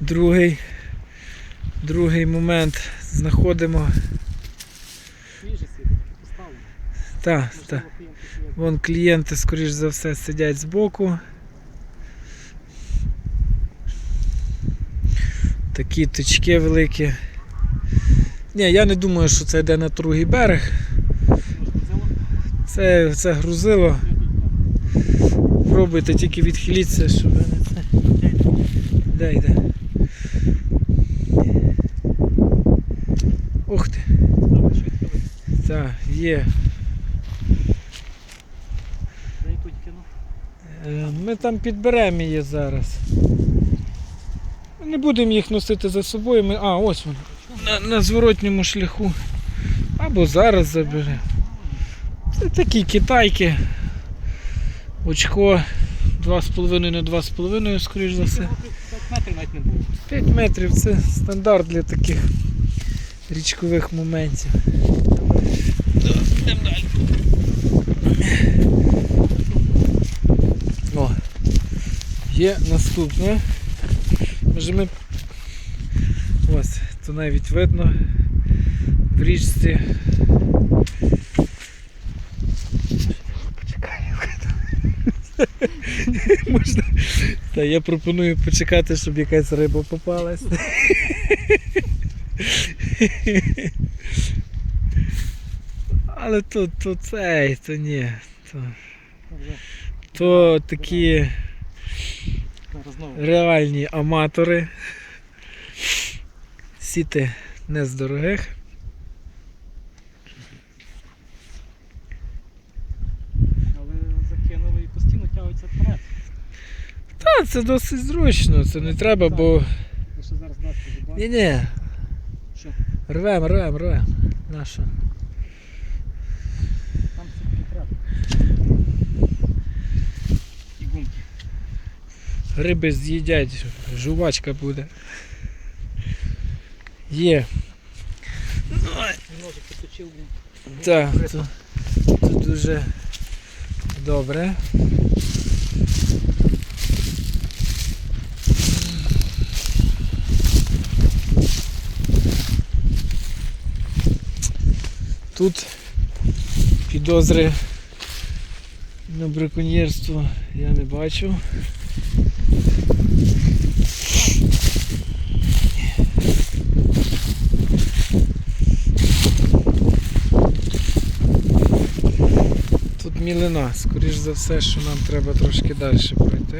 Другий, другий момент знаходимо. Свіжі сіти. Та, та. Можливо, клієнти сидять. Вон клієнти, скоріш за все, сидять збоку. Такі точки великі. Ні, я не думаю, що це йде на другий берег. Це, це грузило. Пробуйте тільки відхиліться, щоб не це. Де йде? Ух ти. Так, є. Е, Ми там підберемо її зараз. Не будемо їх носити за собою. Ми... А, ось воно. На, на зворотньому шляху. Або зараз заберемо. Це такі китайки. Очко 2,5 на 2,5, скоріш за все. 5 метрів навіть не було. 5 метрів це стандарт для таких річкових моментів. Йдемо далі. О, є наступне. Може ми. Ось, то навіть видно в річці. Почекай. Можна. Та я пропоную почекати, щоб якась риба попалась. Але то, то цей, то ні. То, то такі реальні аматори. Сіти не з дорогих. Та, це досить зручно, це не треба, бо. Зубати. Ні-ні, рвем, рвем, рвем. Нащо? Там це перетряд. І гумки. Риби з'їдять, жувачка буде. Є. Ножик підточив. Так, це дуже добре. Тут підозри на браконьєрство я не бачу. Тут мілина, скоріш за все, що нам треба трошки далі пройти.